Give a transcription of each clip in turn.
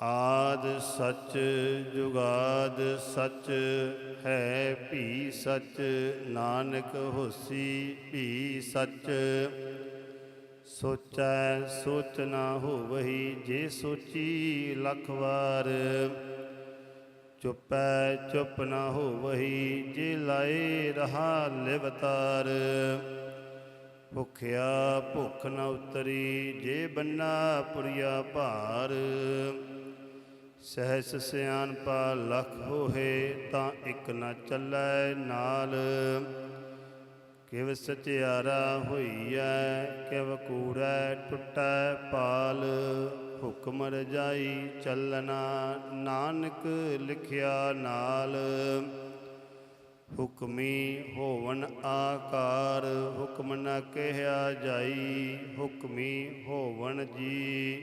ਆਦ ਸਚ ਜੁਗਾਦ ਸਚ ਹੈ, ਭੀ ਸਚ ਨਾਨਕ ਹੋਸੀ, ਭੀ ਸਚ। ਸੋਚੈ ਸੋਚ ਨਾ ਹੋਵਹੀ, ਜੇ ਸੋਚੀ ਲਖ ਵਾਰ। ਚੁੱਪੈ ਚੁੱਪ ਨਾ ਹੋਵਹੀ, ਜੇ ਲਾਏ ਰਹਾ ਲਿਵਤਾਰ। ਭੁਖਿਆ ਭੁਖ ਨਾ ਉਤਰੀ, ਜੇ ਬੰਨਾ ਪੁਰੀਆ ਭਾਰ। ਸਹਿਸ ਸਿਆਨਪਾ ਲਖ ਹੋਏ ਤਾਂ ਇਕ ਨਾ ਚੱਲੈ ਨਾਲ। ਕਿਵ ਸਚਿਆਰਾ ਹੋਈਐ, ਕਿਵ ਕੂੜੈ ਟੁੱਟੈ ਪਾਲ। ਹੁਕਮ ਰਜਾਈ ਚੱਲਣਾ ਨਾਨਕ ਲਿਖਿਆ ਨਾਲ। ਹੁਕਮੀ ਹੋਵਨ ਆਕਾਰ, ਹੁਕਮ ਨ ਕਹਿਆ ਜਾਈ। ਹੁਕਮੀ ਹੋਵਨ ਜੀ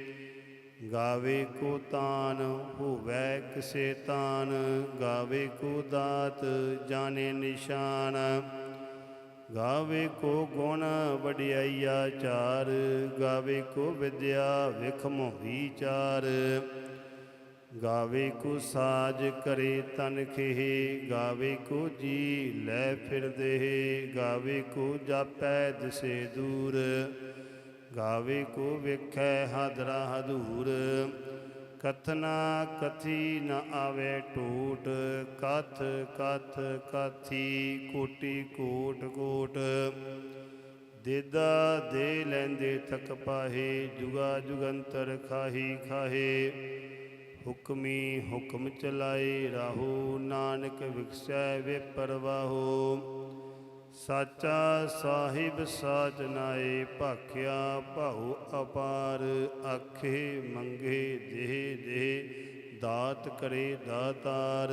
ਗਾਵੇ ਕੋ ਤਾਨ ਹੋਵੈ ਕਿਸੇ ਤਾਨ, ਗਾਵੇ ਕੋ ਦਾਤ ਜਾਣੇ ਨਿਸ਼ਾਨ। ਗਾਵੇ ਕੋ ਗੁਣ ਵਡਿਆਈਆ ਚਾਰ, ਗਾਵੇ ਕੋ ਵਿਦਿਆ ਵਿਖਮ ਵਿਚਾਰ ਗਾਵੇ ਕੋ ਸਾਜ ਕਰੇ ਤਨ ਖੇਹ, ਗਾਵੇ ਕੋ ਜੀ ਲੈ ਫਿਰਦੇ ਗਾਵੇ ਕੋ ਜਾਪੈ ਦਿਸੇ ਦੂਰ। ਗਾਵੇ ਕੋ ਵੇਖੈ ਹਾਦਰਾ ਹਦੂਰ। ਕਥਨਾ ਕਥੀ ਨ ਆਵੇ ਟੂਟ। ਕਥ ਕਥ, ਕਾਥੀ ਕੋਟੀ ਕੋਟ ਕੋਟ। ਦੇਦਾ ਦੇ ਲੈਂਦੇ ਥਕ ਪਾਹੇ, ਜੁਗਾ ਜੁਗੰਤਰ ਖਾਹੀ ਖਾਹੇ। ਹੁਕਮੀ ਹੁਕਮ ਚਲਾਏ ਰਾਹੋ, ਨਾਨਕ ਵਿਖਸੈ ਵੇ ਪਰਵਾਹੋ। ਸਾਚਾ ਸਾਹਿਬ ਸਾਚ ਭਾਖਿਆ ਭਾਉ ਅਪਾਰ, ਆਖੇ ਮੰਗੇ ਦੇਹ ਦੇਹ, ਦਾਤ ਕਰੇ ਦਾਤਾਰ।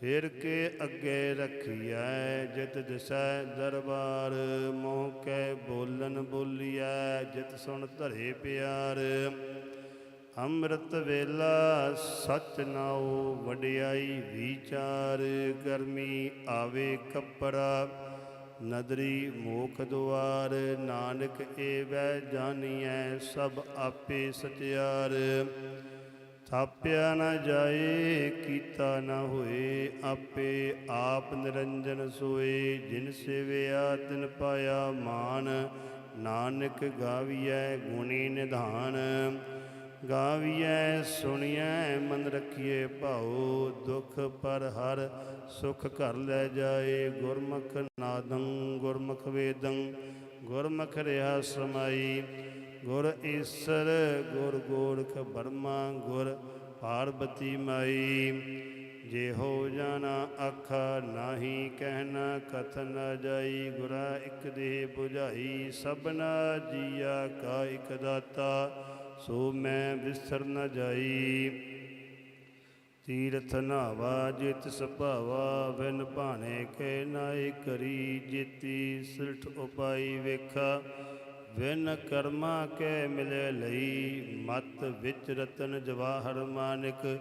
ਫਿਰ ਕੇ ਅੱਗੇ ਰਖੀਐ ਜਿਤ ਦਿਸੈ ਦਰਬਾਰ, ਮੋਹ ਕੈ ਬੋਲਨ ਬੋਲੀਐ ਜਿਤ ਸੁਣ ਧਰੇ ਪਿਆਰ। ਅੰਮ੍ਰਿਤ ਵੇਲਾ ਸਚ ਨਾਉ ਵਡਿਆਈ ਵਿਚਾਰ ਗਰਮੀ ਆਵੇ ਕੱਪੜਾ ਨਦਰੀ ਮੋਖ ਦੁਆਰ, ਨਾਨਕ ਏ ਵੈ ਜਾਣੀਐ ਸਭ ਆਪੇ ਸਚਿਆਰ ਥਾਪਿਆ ਨਾ ਜਾਏ, ਕੀਤਾ ਨਾ ਹੋਏ, ਆਪੇ ਆਪ ਨਿਰੰਜਨ ਸੋਏ। ਜਿਨ ਸੇਵਿਆ, ਤਿਨ ਪਾਇਆ ਮਾਨ, ਨਾਨਕ ਗਾਵੀਐ ਗੁਣੀ ਨਿਧਾਨ। ਗਾਵੀਐ, ਸੁਣੀਐ, ਮਨ ਰਖੀਏ ਭਾਉ, ਦੁਖ ਪਰ ਹਰ ਸੁਖ ਘਰ ਲੈ ਜਾਏ। ਗੁਰਮੁਖ ਨਾਦੰ, ਗੁਰਮੁਖ ਵੇਦੰ, ਗੁਰਮੁਖ ਰਿਹਾ ਸਮਾਈ। ਗੁਰ ਈਸਰ, ਗੁਰ ਗੋਰਖ ਬਰਮਾ, ਗੁਰ ਪਾਰਬਤੀ ਮਾਈ। ਜੇ ਹੋ ਜਾਣਾ ਆਖਾ ਨਾਹੀ ਕਹਿਣਾ ਕਥਨ ਨਾ ਜਾਈ। ਗੁਰਾ ਇਕ ਦੇਹ 부ਝਾਈ ਸਭਨਾ ਜੀਆ ਕਾ ਇਕ ਦਾਤਾ। ਸੋ ਮੈਂ ਵਿਸਰ ਨ ਜਾਈ। ਤੀਰਥ ਨਾਵਾ ਜਿਤ ਸੁਭਾਵਾ, ਬਿਨ ਭਾਣੇ ਕੇ ਨਾਇ ਕਰੀ ਜਿਤੀ। ਸਿਰਠ ਉਪਾਈ ਵੇਖਾ ਵਿਨ ਕਰਮਾ ਕੇ ਮਿਲੇ ਲਈ। ਮਤ ਵਿੱਚ ਰਤਨ ਜਵਾਹਰ ਮਾਨਿਕ,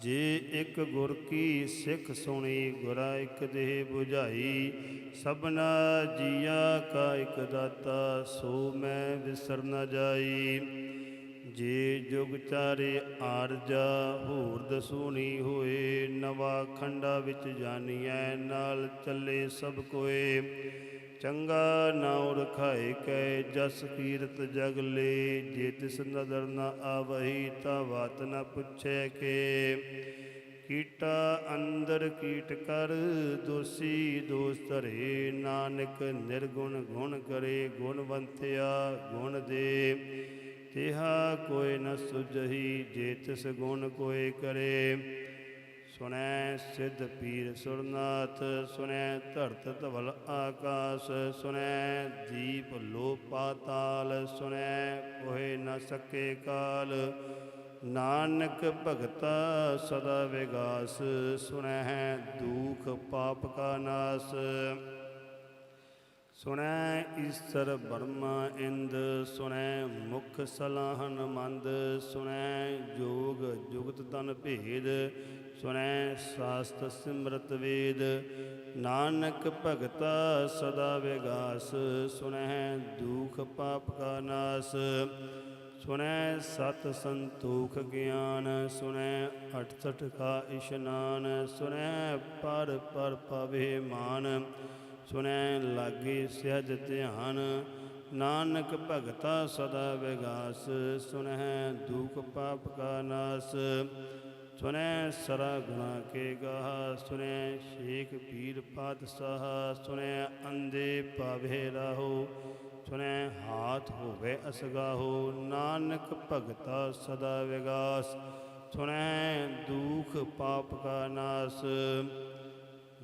ਜੇ ਇੱਕ ਗੁਰ ਕੀ ਸਿੱਖ ਸੁਣੀ, ਗੁਰਾ ਇੱਕ ਦੇਹ 부ਝਾਈ ਸਭਨਾ ਜੀਆ ਕਾ ਇੱਕ ਦਾਤਾ, ਸੋ ਮੈਂ ਵਿਸਰ ਨ ਜਾਈ। ਜੇ ਜੁਗ ਚਾਰੇ ਆਰਜਾ ਹੋਰ ਦਸੂਣੀ ਹੋਏ, ਨਵਾ ਖੰਡਾ ਵਿੱਚ ਜਾਣੀਐ ਨਾਲ ਚੱਲੇ ਸਭ ਕੋਏ। ਚੰਗਾ ਨਾਉ ਰਖਾਏ ਕੈ, ਜਸ ਕੀਰਤ ਜਗ ਲੇ, ਜੇ ਤਿਸ ਨਦਰ ਨ ਆਵਹੀ, ਤਾ ਵਾਤ ਨਾ ਪੁੱਛੈ ਕੇ। ਕੀਟਾ ਅੰਦਰ ਕੀਟ ਕਰ, ਦੋਸੀ ਦੋਸ ਧਰੇ, ਨਾਨਕ ਨਿਰਗੁਣ ਗੁਣ ਕਰੇ ਗੁਣਵੰਤਿਆ ਗੁਣ ਦੇ। ਤਿਹਾ ਕੋਈ ਨ ਸੁਝਹੀ, ਜੇ ਤਿਸ ਗੁਣ ਕੋਈ ਕਰੇ। ਸੁਣੈ ਸਿੱਧ ਪੀਰ ਸੁਰਨਾਥ, ਸੁਣੈ ਧਰਤ ਧਵਲ ਆਕਾਸ, ਸੁਣੈ ਦੀਪ ਲੋ ਪਾਤਾਲ ਸੁਣੈ ਕੋਇ ਨ ਸਕੇ ਕਾਲ। ਨਾਨਕ ਭਗਤਾ ਸਦਾ ਵਿਗਾਸ, ਸੁਣੈ ਦੁਖ ਪਾਪ ਕਾ ਨਾਸ। ਸੁਣੈ ਈਸਰ ਬਰਮਾ ਇੰਦ, ਸੁਣੈ ਮੁਖ ਸਲਾਹਨ ਮੰਦ, ਸੁਣੈ ਜੋਗ ਜੁਗਤ ਤਨ ਭੇਦ, ਸੁਣੈ ਸਾਸਤ ਸਿਮਰਤ ਵੇਦ। ਨਾਨਕ ਭਗਤਾ ਸਦਾ ਵਿਗਾਸ, ਸੁਣੈ ਦੁਖ ਪਾਪ ਕਾ ਨਾਸ। ਸੁਣੈ ਸਤ ਸੰਤੋਖ ਗਿਆਨ, ਸੁਣੈ 68 ਕਾ ਇਸ਼ਨਾਨ, ਸੁਣੈ ਪਰ ਪਰ ਪਵੇ ਮਾਨ। ਸੁਣੈ ਲਾਗੇ ਸਹਿਜ ਧਿਆਨ, ਨਾਨਕ ਭਗਤਾ ਸਦਾ ਵਿਗਾਸ, ਸੁਣੈ ਦੁਖ ਪਾਪ ਕਾ ਨਾਸ। ਸੁਣੈ ਸਰਾ ਗੁਣਾ ਕੇ ਗਾਹ, ਸੁਣੈ ਸ਼ੇਖ ਪੀਰ ਪਾਤਸ਼ਾਹ, ਸੁਣੈ ਅੰਦੇ ਪਾਵੇ ਰਾਹੋ, ਸੁਣੈ ਹਾਥ ਹੋਵੇ ਅਸਗਾਹੋ, ਨਾਨਕ ਭਗਤਾ ਸਦਾ ਵਿਗਾਸ, ਸੁਣੈ ਦੁਖ ਪਾਪ ਕਾ ਨਾਸ।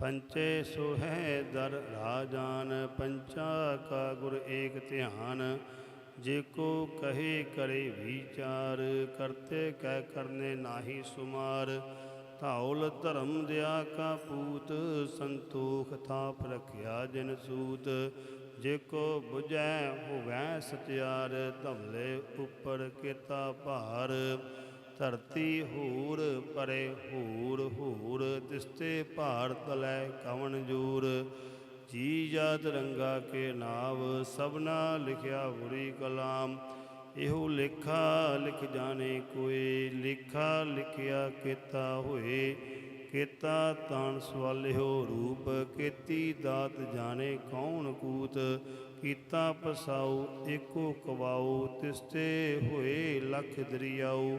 ਪੰਚੇ ਸੋਹੈ ਦਰ ਰਾਜਾਨ, ਪੰਚਾ ਕਾ ਗੁਰ ਏਕ ਧਿਆਨ। ਜੇ ਕੋ ਕਹੇ ਕਰੇ ਵਿਚਾਰ, ਕਰਤੇ ਕਹਿ ਕਰਨੇ ਨਾਹੀ ਸੁਮਾਰ। ਧੌਲ ਧਰਮ ਦਿਆ ਕਾ ਪੂਤ, ਸੰਤੋਖ ਥਾਪ ਰਖਿਆ ਜਿਨ ਸੂਤ। ਜੇ ਕੋ 부ਜੈ ਹੋਵੈ ਸਤਿਆਰ ਧਮਲੇ ਉੱਪਰ ਕੀਤਾ ਭਾਰ। ਧਰਤੀ ਹੂਰ ਪਰੇ ਹੂਰ ਹੂਰ, ਤਿਸਤੇ ਭਾਰਤ ਲੈ ਕਵਣ ਜੂਰ। ਜੀ ਜਾਤ ਰੰਗਾ ਕੇ ਨਾਵ, ਸਭਨਾ ਲਿਖਿਆ ਬੁਰੀ ਕਲਾਮ। ਇਹੋ ਲੇਖਾ ਲਿਖ ਜਾਣੇ ਕੋਈ ਲੇਖਾ ਲਿਖਿਆ ਕੀਤਾ ਹੋਏ। ਕੀਤਾ ਤਾਣ ਸਵਾਲਿਓ ਰੂਪ, ਕੀਤੀ ਦਾਤ ਜਾਣੇ ਕੌਣ ਕੂਤ। ਕੀਤਾ ਪਸਾਉ, ਏਕੋ ਕਵਾਉ, ਤਿਸਤੇ ਹੋਏ ਲਖ ਦਰਿਆਉ।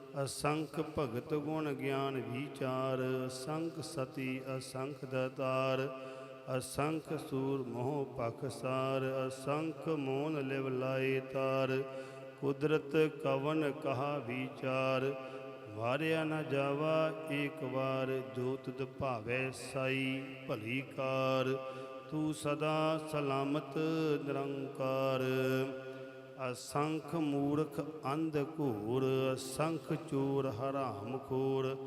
ਅਸੰਖ ਭਗਤ ਗੁਣ ਗਿਆਨ ਵਿਚਾਰ ਅਸੰਖ ਸਤੀ ਅਸੰਖ ਦਤਾਰ, ਅਸੰਖ ਸੂਰ ਮੋਹ ਪਖਸਾਰ ਅਸੰਖ ਮੋਨ ਲਿਵ ਲਾਏ ਤਾਰ, ਕੁਦਰਤ ਕਵਨ ਕਹਾ ਵਿਚਾਰ, ਵਾਰਿਆ ਨਾ ਜਾਵਾ ਏਕ ਵਾਰ ਜੋ ਤੁਧ ਭਾਵੈ ਸਾਈ ਭਲੀ ਕਾਰ, ਤੂੰ ਸਦਾ ਸਲਾਮਤ ਨਿਰੰਕਾਰ। ਅਸੰਖ ਮੂਰਖ ਅੰਧ ਘੂਰ, ਅਸੰਖ ਚੋਰ ਹਰਾਮ ਖੋਰ,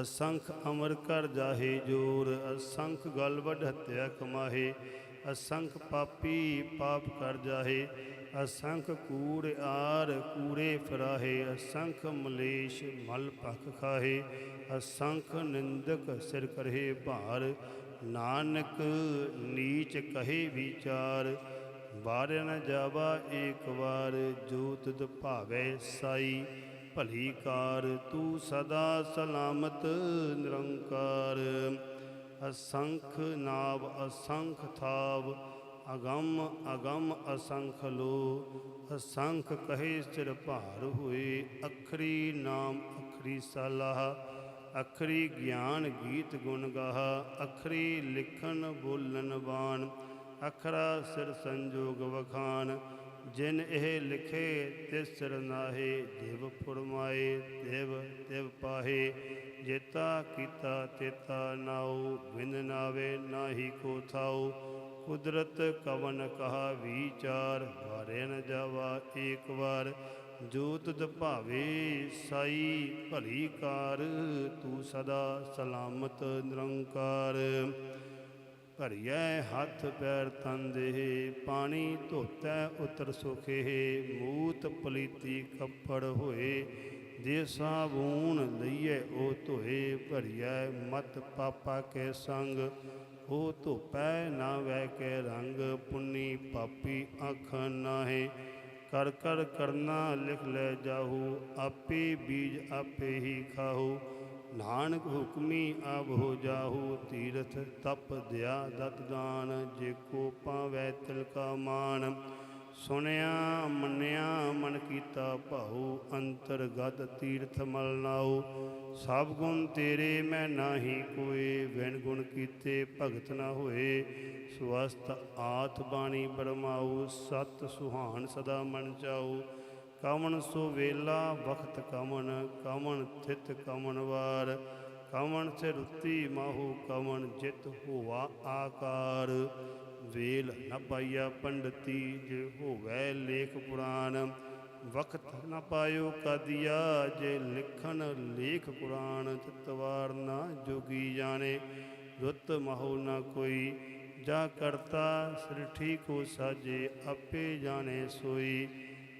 ਅਸੰਖ ਅਮਰ ਕਰ ਜਾਹੇ ਜੋਰ, ਅਸੰਖ ਗਲ ਵੱਢ ਹੱਤਿਆ ਕਮਾਹੇ, ਅਸੰਖ ਪਾਪੀ ਪਾਪ ਕਰ ਜਾਹੇ, ਅਸੰਖ ਕੂੜ ਆਰ ਕੂੜੇ ਫਰਾਹੇ, ਅਸੰਖ ਮਲੇਸ਼ ਮਲ ਭਖ ਖਾਹੇ, ਅਸੰਖ ਨਿੰਦਕ ਸਿਰ ਕਰਹਿ ਭਾਰ, ਨਾਨਕ ਨੀਚ ਕਹੇ ਵਿਚਾਰ ਬਾਰ ਨ ਜਾਵਾ ਏਕ ਵਾਰ, ਜੋਤ ਤੁਧ ਭਾਵੈ ਸਾਈ। ਭਲੀ ਕਾਰ, ਤੂੰ ਸਦਾ ਸਲਾਮਤ, ਨਿਰੰਕਾਰ। ਅਸੰਖ ਨਾਵ ਅਸੰਖ ਥਾਵ, ਅਗੰਮ ਅਗੰਮ ਅਸੰਖ ਲੋ। ਅਸੰਖ ਕਹੇ ਸਿਰ ਭਾਰ ਹੋਏ, ਅਖਰੀ ਨਾਮ ਅਖਰੀ ਸਲਾਹ। ਅਖਰੀ ਗਿਆਨ ਗੀਤ ਗੁਣ ਗਾਹ, ਅਖਰੀ ਲਿਖਣ ਬੋਲਣ ਬਾਣ। ਅਖਰਾ ਸਿਰ ਸੰਜੋਗ ਵਖਾਨ, ਜਿਨ ਇਹ ਲਿਖੇ ਤਿਸ ਸਿਰ ਨਾਹੇ, ਦੇਵ ਫੁਰਮਾਏ, ਦੇਵ ਦੇਵ ਪਾਹੇ, ਜੇਤਾ ਕੀਤਾ ਤੇਤਾ ਨਾਉ, ਬਿਨ ਨਾਵੇ ਨਾਹੀ ਕੋ ਥਾਉ, ਕੁਦਰਤ ਕਵਨ ਕਹਾ ਵਿਚਾਰ, ਵਾਰੇ ਨ ਜਾਵਾ ਏਕ ਵਾਰ, ਜੋਤ ਤੁਧ ਭਾਵੇ ਸਾਈ ਭਲੀ ਕਾਰ, ਤੂੰ ਸਦਾ ਸਲਾਮਤ ਨਿਰੰਕਾਰ। ਭਰੀਐ ਹੱਥ ਪੈਰ ਤਨ ਦੇਹ, ਪਾਣੀ ਧੋਤੈ ਉਤਰ ਸੁਖੇ ਮੂਤ ਪਲੀਤੀ ਕੱਪੜ ਹੋਏ, ਜੇ ਸਾਬੂਨ ਲਈਏ ਉਹ ਧੋਏ, ਭਰੀਐ ਮਤ ਪਾਪਾ ਕੇ ਸੰਗ, ਉਹ ਧੋਪੈ ਨਾ ਵੈ ਕੇ ਰੰਗ, ਪੁੰਨੀ ਪਾਪੀ ਅੱਖ ਨਾਹੇ, ਕਰ ਕਰ ਕਰਨਾ ਲਿਖ ਲੈ ਜਾਹੂ, ਆਪੇ ਬੀਜ ਆਪੇ ਹੀ ਖਾਹੂ ਨਾਨਕ ਹੁਕਮੀ ਆਬ ਹੋ ਜਾਹੂ ਤੀਰਥ ਤਪ ਦਿਆ ਦਤ ਦਾਨ, ਜੇ ਕੋ ਪਾਵੈ ਤਿਲ ਕਾ ਮਾਨ ਸੁਣਿਆ, ਮੰਨਿਆ, ਮਨ ਕੀਤਾ ਭਾਉ, ਅੰਤਰ ਗਦ ਤੀਰਥ ਮਲ ਨਾਉ। ਸਭ ਗੁਣ ਤੇਰੇ, ਮੈਂ ਨਾਹੀ ਕੋਏ ਵਿਣ ਗੁਣ ਕੀਤੇ ਭਗਤ ਨਾ ਹੋਏ। ਸਵਸਤ ਆਥ ਬਾਣੀ ਬਰਮਾਉ, ਸਤ ਸੁਹਾਨ ਸਦਾ ਮਨ ਚਾਉ। ਕਮਨ ਸੋ ਵੇਲਾ, ਵਖਤ ਕਮਨ ਕਮਨ ਥਿਤ ਕਮਨ ਵਾਰ। ਕਮਨ ਸੇ ਰੁੱਤੀ ਮਾਹੂ ਕਮਨ ਜਿਤ ਹੋਵਾ ਆਕਾਰ। ਵੇਲ ਨ ਪਾਇਆ ਪੰਡਤੀ, ਜੇ ਹੋਵੇ ਲੇਖ ਪੁਰਾਨ ਵਖਤ ਨ ਪਾਇਓ ਕਦੀਆ, ਜੇ ਲਿਖਣ ਲੇਖ ਪੁਰਾਨ ਤਤਵਾਰ ਨਾ ਜੋਗੀ ਜਾਣੇ, ਰੁੱਤ ਮਹੋ ਨ ਕੋਈ। ਜਾ ਕਰਤਾ ਸ੍ਰਿਠੀ ਕੋ ਸਾਜੇ, ਆਪੇ ਜਾਣੇ ਸੋਈ।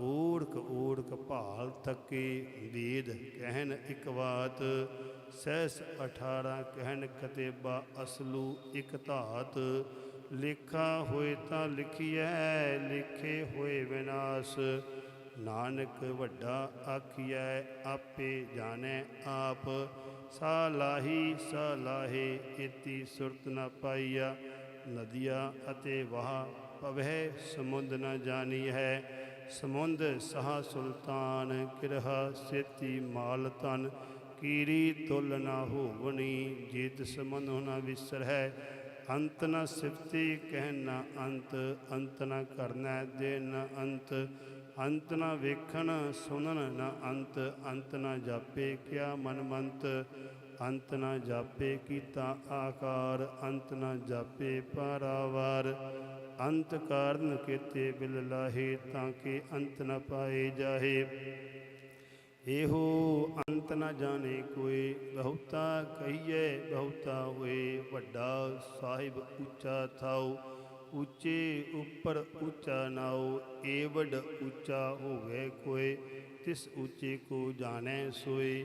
ਊੜਕ ਊੜਕ ਭਾਲ ਤੱਕੇ ਵੇਦ ਕਹਿਨ ਇਕ ਬਾਤ, ਸਹਿਸ 18 ਕਹਿਨ ਕਤੇਬਾ ਅਸਲੂ ਇਕ ਧਾਤ, ਲੇਖਾ ਹੋਏ ਤਾਂ ਲਿਖੀਐ, ਲਿਖੇ ਹੋਏ ਵਿਨਾਸ਼, ਨਾਨਕ ਵੱਡਾ ਆਖੀਐ, ਆਪੇ ਜਾਣੈ ਆਪ ਸਾਲਾਹੀ ਸਾਲਾਹੇ ਇਤੀ ਸੁਰਤ ਨ ਪਾਈਆ, ਨਦੀਆਂ ਅਤੇ ਵਾਹ ਪਵਹਿ ਸਮੁੰਦ ਨ ਜਾਣੀ ਹੈ ਸਮੁੰਦ ਸਹਾ ਸੁਲਤਾਨ, ਕਿਰਹਾ ਸੇਤੀ ਮਾਲ ਤਨ ਕੀਰੀ ਤੁਲ ਨਾ ਹੋਵਣੀ, ਜੀਤ ਸਮਨ ਨਾ ਵਿਸਰ ਹੈ। ਅੰਤ ਨਾ ਸਿਫਤੀ ਕਹਿ ਨ ਅੰਤ ਅੰਤ ਨ ਕਰਨਾ ਦੇ ਨਾ ਅੰਤ ਅੰਤ ਨਾ ਵੇਖਣ ਸੁਣਨ ਨਾ ਅੰਤ ਅੰਤ ਨਾ ਜਾਪੇ ਕਿਆ ਮਨ ਮੰਤ ਅੰਤ ਨਾ ਜਾਪੇ ਕੀਤਾ ਆਕਾਰ, ਅੰਤ ਨਾ ਜਾਪੇ ਪਾਰਾਵਾਰ। ਅੰਤ ਕਾਰਨ ਕੀਤੇ ਬਿਲ ਲਾਹੇ ਤਾਂ ਕਿ ਅੰਤ ਨ ਪਾਏ ਜਾਹੇ। ਇਹੋ ਅੰਤ ਨ ਜਾਣੇ ਕੋਈ ਬਹੁਤਾ ਕਹੀਏ ਬਹੁਤਾ ਹੋਏ ਵੱਡਾ ਸਾਹਿਬ ਉੱਚਾ ਥਾਉ। ਉੱਚੇ ਉੱਪਰ ਉੱਚਾ ਨਾਉ ਏਵਡ ਉੱਚਾ ਹੋਵੇ ਕੋਈ, ਤਿਸ ਉੱਚੇ ਕੋ ਜਾਣੈ ਸੋਏ।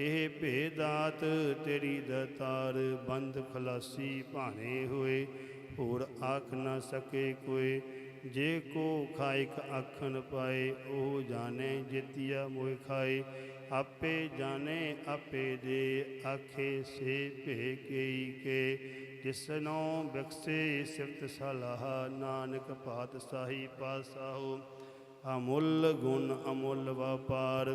ਇਹ ਭੇਦਾਤ ਤੇਰੀ ਦਤਾਰ ਬੰਦ ਖਲਾਸੀ ਭਾਣੇ ਹੋਏ, ਹੋਰ ਆਖ ਨਾ ਸਕੇ ਕੋਈ। ਜੇ ਕੋ ਖਾਇਕ ਆਖਣ ਪਾਏ, ਉਹ ਜਾਣੇ ਜਿਤਿਆ ਮੋਇ ਖਾਏ। ਆਪੇ ਜਾਣੇ, ਆਪੇ ਦੇ, ਆਖੇ ਸੇ ਭੇ ਗਈ ਕੇ। ਜਿਸਨੋ ਬਖਸ਼ੇ ਸਿਫਤ ਸਲਾਹ, ਨਾਨਕ ਪਾਤਸ਼ਾਹੀ ਪਾਸਾਹੋ ਅਮੁੱਲ ਗੁਣ ਅਮੁੱਲ ਵਪਾਰ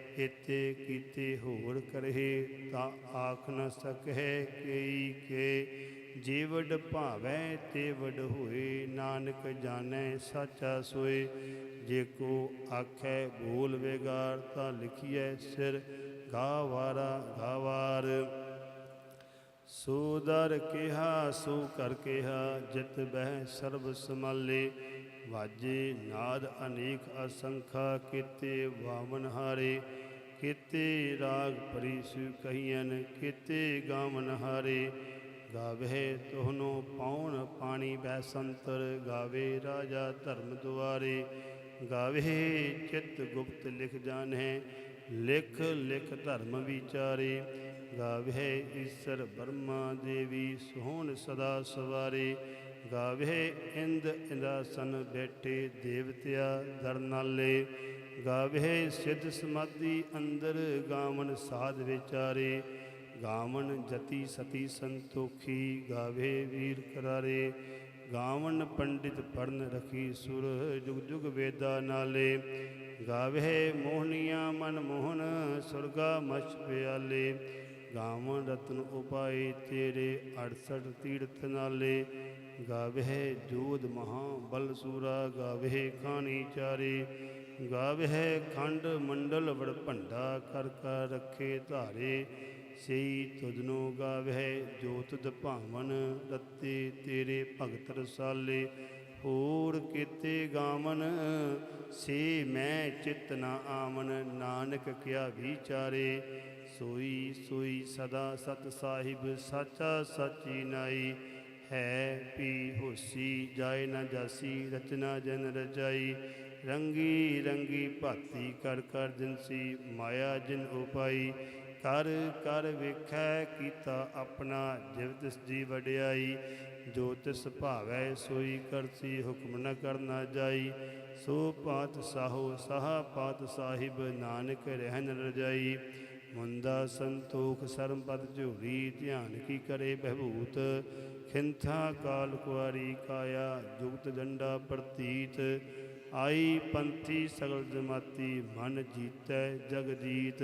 ਇਤੇ ਕੀਤੇ ਹੋਰ ਕਰਹਿ ਤਾਂ ਆਖ ਨ ਸਕਹਿ ਕਈ ਕੇ। ਜੀਵੜ ਭਾਵੈ ਤੇ ਵਡ ਹੋਏ, ਨਾਨਕ ਜਾਣੈ ਸਾਚਾ ਸੋਏ। ਜੇ ਕੋ ਆਖੈ ਬੋਲ ਵਿਗਾਰ ਤਾਂ ਲਿਖੀਐ ਸਿਰ, ਗਾਵਾਰਾ ਗਾਵਾਰ। ਸੋ ਦਰ ਕਿਹਾ, ਸੋ ਕਰ ਕਿਹਾ, ਜਿਤ ਬਹਿ ਸਰਬ ਸਮਾਲੇ ਵਾਜੇ, ਨਾਦ ਅਨੇਕ ਅਸੰਖਾ ਕੀਤੇ ਵਾਵਨ ਹਾਰੇ, ਕੀਤੇ ਰਾਗ ਪਰਿਸੁ ਕਹੀਨ ਕੀਤੇ ਗਾਵਨ ਹਾਰੇ। ਗਾਵੇ ਤੋਹਨੋ ਪਾਉਣ ਪਾਣੀ ਬੈ ਸੰਤਰ ਗਾਵੇ ਰਾਜਾ ਧਰਮ ਦੁਆਰੇ। ਗਾਵੇ ਚਿਤ ਗੁਪਤ ਲਿਖ ਜਾਣੈ ਲਿਖ ਲਿਖ ਧਰਮ ਵਿਚਾਰੇ। ਗਾਵੇ ਈਸ਼ਰ ਬਰਮਾ ਦੇਵੀ, ਸੋਹਣ ਸਦਾ ਸਵਾਰੇ। ਗਾਵੇ ਇੰਦ ਇੰਦਾਸਨ ਬੈਠੇ ਦੇਵਤਿਆ ਦਰਨਾਲੇ। ਗਾਵੇ ਸਿੱਧ ਸਮਾਧੀ ਅੰਦਰ ਗਾਵਨ ਸਾਧ ਵਿਚਾਰੇ। ਗਾਵਨ ਜਤੀ ਸਤੀ ਸੰਤੋਖੀ ਗਾਵੇ ਵੀਰ ਕਰਾਰੇ। ਗਾਵਨ ਪੰਡਿਤ ਪੜਨ ਰਖੀ ਸੁਰ ਜੁਗ ਜੁਗ ਵੇਦਾ ਨਾਲੇ। ਗਾਵੇ ਮੋਹਨੀਆਂ ਮਨ ਮੋਹਨ, ਸੁਰਗਾ ਮਛ ਪਿਆਲੇ। ਗਾਵਣ ਰਤਨ ਉਪਾਏ ਤੇਰੇ 68 ਤੀਰਥ ਨਾਲੇ ਗਾਵੇ ਜੋਧ ਮਹਾ ਬਲ ਸੂਰਾ, ਗਾਵਹਿ ਖਾਣੀ ਚਾਰੇ ਗਾਵੇ ਖੰਡ ਮੰਡਲ ਵੜ ਭੰਡਾ ਕਰ ਕਰ ਰੱਖੇ ਧਾਰੇ, ਸਈ ਤੁਧਨੋ ਗਾਵੇ ਜੋ ਤੁਧ ਭਾਵਨ ਰੱਤੇ ਤੇਰੇ ਭਗਤ ਰਸਾਲੇ, ਹੋਰ ਕੀਤੇ ਗਾਵਨ, ਸੇ ਮੈਂ ਚਿਤ ਨਾ ਆਵਨ ਨਾਨਕ ਕਿਆ ਵਿਚਾਰੇ ਸੋਈ ਸੋਈ ਸਦਾ ਸਤ ਸਾਹਿਬ, ਸਾਚਾ ਸਾਚੀ ਨਾਈ। ਹੈ ਪੀ ਹੋਸੀ ਜਾਏ ਨਾ ਜਾਸੀ, ਰਚਨਾ ਜਨ ਰਚਾਈ। ਰੰਗੀ ਰੰਗੀ ਭਾਤੀ, ਕਰ ਕਰ ਜਿਨਸੀ ਮਾਇਆ ਜਿਨ ਉਪਾਈ। ਕਰ ਕਰ ਵੇਖੈ ਕੀਤਾ ਆਪਣਾ, ਜਿਵ ਤਿਸ ਦੀ ਵਡਿਆਈ। ਜੋ ਤਿਸ ਭਾਵੈ, ਸੋਈ ਕਰਸੀ ਹੁਕਮ ਨ ਕਰਨਾ ਜਾਈ। ਸੋ ਪਾਤ ਸਾਹੋ, ਸਾਹਾ ਪਾਤ ਸਾਹਿਬ, ਨਾਨਕ ਰਹਿਨ ਰਜਾਈ। ਮੁੰਦਾ ਸੰਤੋਖ ਸਰਮ ਪਦ ਝੂਰੀ, ਧਿਆਨ ਕੀ ਕਰੇ ਬਹਿਬੂਤ? ਖਿੰਥਾ ਕਾਲ ਕੁਆਰੀ ਕਾਇਆ, ਜੁਗਤ ਜੰਡਾ ਪ੍ਰਤੀਤ। ਆਈ ਪੰਥੀ ਸਗਲ ਜਮਾਤੀ, ਮਨ ਜੀਤੈ ਜਗਜੀਤ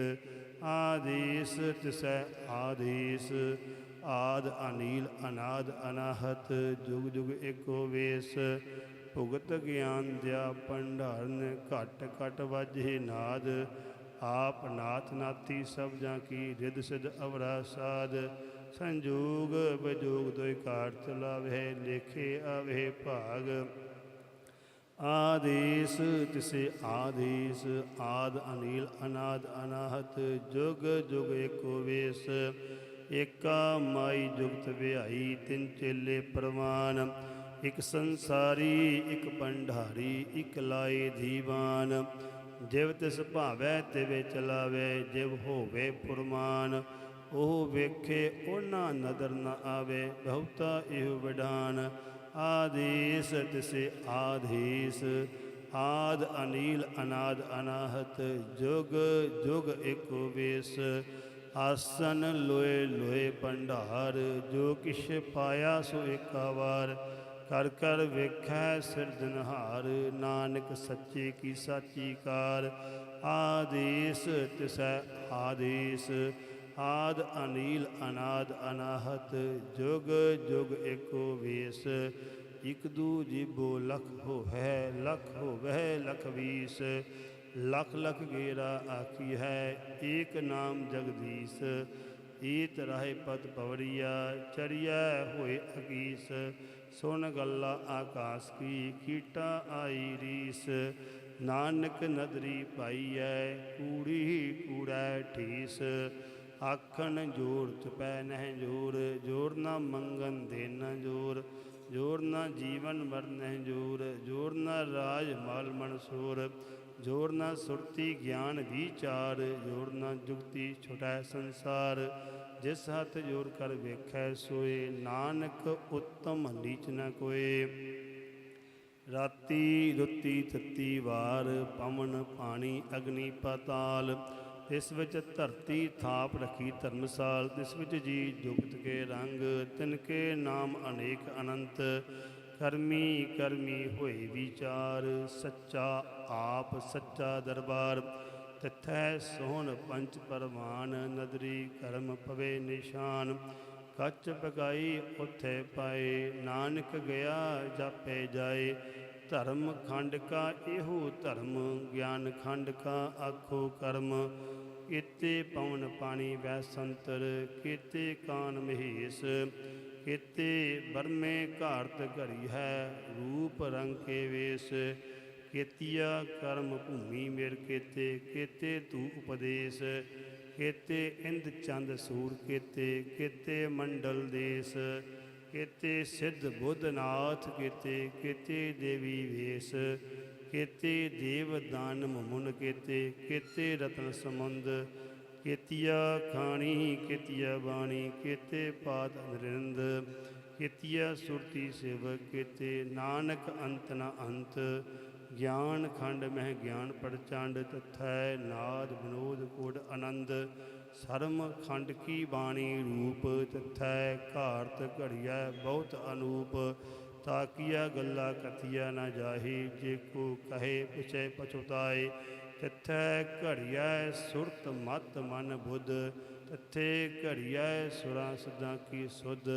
ਆਦੇਸ ਤਿਸੈ ਆਦੇਸ, ਆਦ ਅਨੀਲ ਅਨਾਦ ਅਨਾਹਤ। ਜੁਗ ਜੁਗ ਏਕੋ ਵੇਸ, ਭੁਗਤ ਗਿਆਨ ਦਿਆ ਭੰਡਾਰਨ, ਘਟ ਘਟ ਵਾਜੇ ਨਾਦ। ਆਪ ਨਾਥ ਨਾਥੀ ਸਭ ਜਾਂ ਕੀ ਰਿਦ ਸਿਧ ਅਵਰਾ ਸਾਧ, ਸੰਜੋਗ ਬਜੋਗ ਦੋਇ ਕਾਰ ਚਲਾਵੇ ਲੇਖੇ ਆਵੇ ਭਾਗ। ਆਦੇਸ ਤਿਸੇ ਆਦੇਸ, ਆਦ ਅਨੀਲ ਅਨਾਦ ਅਨਾਹਤ, ਜੁਗ ਜੁਗ ਏਕੋ ਵੇਸ। ਏਕਾ ਮਾਈ ਜੁਗਤ ਵਿਹਾਈ, ਤਿੰਨ ਚੇਲੇ ਪ੍ਰਵਾਨ। ਇਕ ਸੰਸਾਰੀ, ਇਕ ਭੰਡਾਰੀ ਇਕ ਲਾਏ ਦੀਵਾਨ ਜਿਵ ਤਿਸ ਭਾਵੈ ਤਿਵੇ ਚਲਾਵੇ, ਜਿਵ ਹੋਵੇ ਫੁਰਮਾਨ, ਉਹ ਵੇਖੇ ਉਹਨਾਂ ਨਦਰ ਨ ਆਵੇ, ਬਹੁਤਾ ਇਹ ਵਿਡਾਨ। ਆਦੇਸ ਤਿਸੇ ਆਧੇਸ ਆਦ ਅਨੀਲ ਅਨਾਦ ਅਨਾਹਤ, ਜੁਗ ਜੁਗ ਏਕੋ ਵੇਸ। ਆਸਨ ਲੋਏ ਲੋਏ ਭੰਡਾਰ, ਜੋ ਕਿਛ ਪਾਇਆ ਸੋ ਏਕਾ ਵਾਰ ਕਰ ਕਰ ਵੇਖੈ ਸਿਰਜਨਹਾਰ ਨਾਨਕ ਸੱਚੇ ਕੀ ਸਾਚੀ ਕਾਰ ਆਦੇਸ ਤਿਸੈ ਆਦੇਸ, ਆਦ ਅਨੀਲ ਅਨਾਦ ਅਨਾਹਤ, ਜੁਗ ਜੁਗ ਏਕੋ ਵੇਸ। ਇਕ ਦੂ ਜੀਬੋ ਲਖ ਹੋਵੈ ਲਖ ਹੋਵੈ, ਲਖ ਵੀਸ। ਲਖ ਲਖ ਗੇਰਾ ਆਖੀ ਹੈ, ਏਕ ਨਾਮ ਜਗਦੀਸ਼। ਈਤ ਰਾਹੇ ਪਦ ਪਵੜੀਆ ਚੜਿਆ ਹੋਏ ਅਕੀਸ। ਸੁਣ ਗੱਲਾ ਆਕਾਸ ਕੀ ਕੀਟਾ ਆਈ ਰੀਸ। ਨਾਨਕ ਨਦਰੀ ਪਾਈਐ, ਕੂੜੀ ਕੂੜੈ ਠੀਸ। ਆਖਣ ਜੋਰ ਚਪੈ ਨਹਿ ਜੋਰ ਜੋਰ ਨਾ ਮੰਗਨ ਦੇ ਨ ਜੋਰ। ਜੋਰ ਨਾ ਜੀਵਨ ਮਰਨਹਿ ਜੋਰ ਜੋਰ ਨਾ ਰਾਜ ਮਾਲ ਮਨਸੂਰ ਜੋਰ ਨਾ ਸੁਰਤੀ ਗਿਆਨ ਵਿਚਾਰ, ਜੋਰ ਨਾ ਜੁਗਤੀ ਛੁਟੈ ਸੰਸਾਰ। ਜਿਸ ਹੱਥ ਜੋਰ ਕਰ ਵੇਖੈ ਸੋਏ, ਨਾਨਕ ਉਤਮ ਨੀਚ ਨ ਕੋਏ। ਰਾਤੀ ਰੁੱਤੀ ਤੱਤੀ ਵਾਰ, ਪਵਨ ਪਾਣੀ ਅਗਨੀ ਪਾਤਾਲ। ਇਸ ਵਿੱਚ ਧਰਤੀ ਥਾਪ ਰੱਖੀ ਧਰਮਸਾਲ ਇਸ ਵਿੱਚ ਜੀ ਜੁਗਤ ਕੇ ਰੰਗ, ਤਿਨ ਕੇ ਨਾਮ ਅਨੇਕ ਅਨੰਤ। ਕਰਮੀ ਕਰਮੀ ਹੋਏ ਵਿਚਾਰ, ਸੱਚਾ ਆਪ ਸੱਚਾ ਦਰਬਾਰ, ਤਿਥੈ ਸੋਹਣ ਪੰਚ ਪਰਮਾਨ ਨਦਰੀ ਕਰਮ ਪਵੇ ਨਿਸ਼ਾਨ। ਕੱਚ ਪਕਾਈ ਉਥੇ ਪਾਏ, ਨਾਨਕ ਗਿਆ ਜਾਪੇ ਜਾਏ। ਧਰਮ ਖੰਡ ਕਾ ਇਹੋ ਧਰਮ, ਗਿਆਨ ਖੰਡ ਕਾ ਆਖੋ ਕਰਮ। ਕੀਤੇ ਪਵਨ ਪਾਣੀ ਵੈ ਸੰਤਰ ਕੀਤੇ ਕਾਨ ਮਹੇਸ਼। ਕੀਤੇ ਬਰਮੇ ਘਾਰਤ ਘੜੀ ਹੈ, ਰੂਪ ਰੰਗ ਕੇ ਵੇਸ। ਕੇਤੀਆ ਕਰਮ ਭੂਮੀ ਮੇਰ ਕੀਤੇ ਕੀਤੇ ਤੂ ਉਪਦੇਸ਼ ਕੀਤੇ ਇੰਦ ਚੰਦ ਸੂਰ ਕੀਤੇ ਕੀਤੇ ਮੰਡਲ ਦੇਸ ਕੀਤੇ ਸਿੱਧ ਬੁੱਧਨਾਥ ਕੀਤੇ ਕੀਤੇ ਦੇਵੀ ਵੇਸ ਕੀਤੇ ਦੇਵ ਦਾਨਮ ਮੁਨ ਕੀਤੇ ਕੀਤੇ ਰਤਨ ਸਮੁੰਦ ਕੀਤੀਆ ਖਾਣੀ ਕੀਤੀਆ ਬਾਣੀ ਕੀਤੇ ਪਾਦ ਨਰਿੰਦ ਕੀਤੀਆ ਸੁਰਤੀ ਸੇਵਕ ਕੀਤੇ ਨਾਨਕ ਅੰਤ ਨਾ ਅੰਤ ਗਿਆਨ ਖੰਡ ਮਹਿ ਗਿਆਨ ਪ੍ਰਚੰਡ, ਤਥੈ ਨਾਦ ਵਿਨੋਦ ਕੋਡ ਆਨੰਦ। ਸਰਮ ਖੰਡ ਕੀ ਬਾਣੀ ਰੂਪ, ਤਥੈ ਘਾਰਤ ਘੜੀਐ ਬਹੁਤ ਅਨੂਪ। ਤਾਕੀਆ ਗੱਲਾ ਕਥੀਆ ਨਾ ਜਾਹੀ, ਜੇ ਕੋ ਕਹੇ ਪਿਛੇ ਪਛੁਤਾਏ। ਤਿਥੈ ਘੜੀਐ ਸੁਰਤ ਮਤ ਮਨ ਬੁੱਧ, ਤਿਥੇ ਘੜੀਐ ਸੁਰਾਂ ਸਦਾ ਕੀ ਸੁਧ।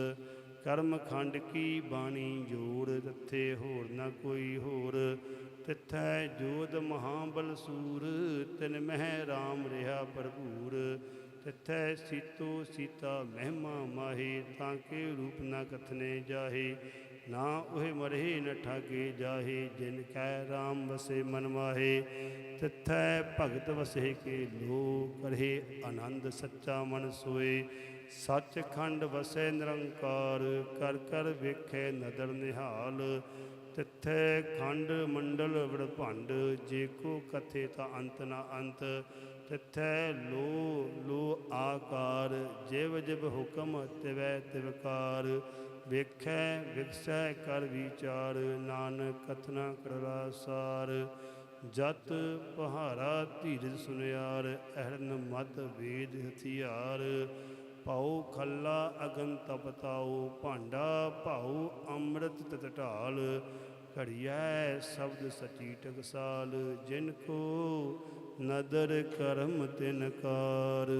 ਕਰਮ ਖੰਡ ਕੀ ਬਾਣੀ ਜੋੜ, ਤਿਥੇ ਹੋਰ ਨਾ ਕੋਈ ਹੋਰ। ਤਿਥੈ ਜੋਧ ਮਹਾਬਲ ਸੂਰ, ਤਿਨ ਮਹਿ ਰਾਮ ਰਿਹਾ ਭਰਪੂਰ। ਤਿਥੈ ਸੀਤੋ ਸੀਤਾ ਮਹਿਮਾ ਮਾਹੀ, ਤਾਂ ਕੇ ਰੂਪ ਨਾ ਕਥਨੇ ਜਾਹੇ, ਨਾ ਉਹ ਮਰਹੇ ਨ ਠਾਗੇ ਜਾਹੇ, ਜਿਨ ਕੈ ਰਾਮ ਵਸੇ ਮਨ ਮਾਹੇ। ਤਿਥੈ ਭਗਤ ਵਸੇ ਕੇ ਲੋ ਕਰੇ ਆਨੰਦ ਸੱਚਾ ਮਨ ਸੋਏ। ਸੱਚਖੰਡ ਵਸੈ ਨਿਰੰਕਾਰ, ਕਰ ਕਰ ਵੇਖੈ ਨਦਰ ਨਿਹਾਲ। ਤਿੱਥੈ ਖੰਡ ਮੰਡਲ ਵਡਭੰਡ, ਜੇ ਕੋ ਕਥੇ ਤਾਂ ਅੰਤ ਨਾ ਅੰਤ, ਤਿੱਥੈ ਲੋ ਲੋ ਆਕਾਰ, ਜਿਵ ਜਿਵ ਹੁਕਮ ਤਿਵੈ ਤਿਵਕਾਰ ਵੇਖੈ ਵਿਖਸੈ ਕਰ ਵਿਚਾਰ, ਨਾਨਕ ਕਥਨਾ ਕਰਲਾ ਸਾਰ, ਜਤ ਪਹਾਰਾ ਧੀਰਜ ਸੁਨਿਆਰ, ਅਹਰਨ ਮਤ ਵੇਦ ਹਥਿਆਰ ਪਾਉ ਖੱਲਾ ਅਗਨ ਤਪਤਾਉ, ਭਾਂਡਾ ਭਾਉ ਅੰਮ੍ਰਿਤ ਤਤ ਢਾਲ ਘੜੀਐ ਸ਼ਬਦ ਸਚੀ ਟਕਸਾਲ, ਜਿਨ ਕੋ ਨਦਰ ਕਰਮ ਤਿਨ ਕਾਰ।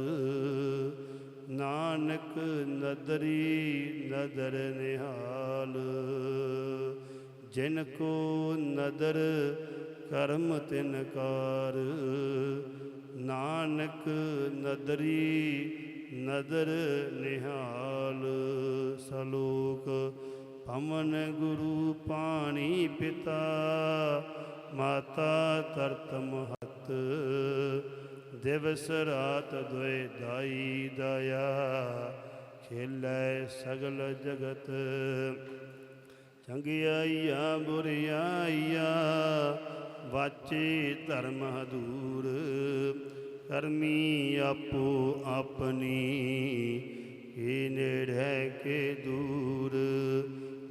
ਨਾਨਕ ਨਦਰੀ ਨਦਰ ਨਿਹਾਲ, ਜਿਨ ਕੋ ਨਦਰ ਕਰਮ ਤਿਨ ਕਾਰ। ਨਾਨਕ ਨਦਰੀ ਨਦਰ ਨਿਹਾਲ, ਸਲੋਕ ਪਵਨ ਗੁਰੂ ਪਾਣੀ ਪਿਤਾ, ਮਾਤਾ ਤਰਤ ਮਹਤ। ਦਿਵਸ ਰਾਤ ਦੁਇ ਦਾਈ ਦਇਆ, ਖੇਲੇ ਸਗਲ ਜਗਤ। ਚੰਗਿਆਈਆ ਬੁਰਿਆਈਆ, ਵਾਚੇ ਧਰਮ ਹਦੂਰ। ਕਰਮੀ ਆਪੋ ਆਪਣੀ, ਏ ਨੇੜੇ ਕੇ ਦੂਰ।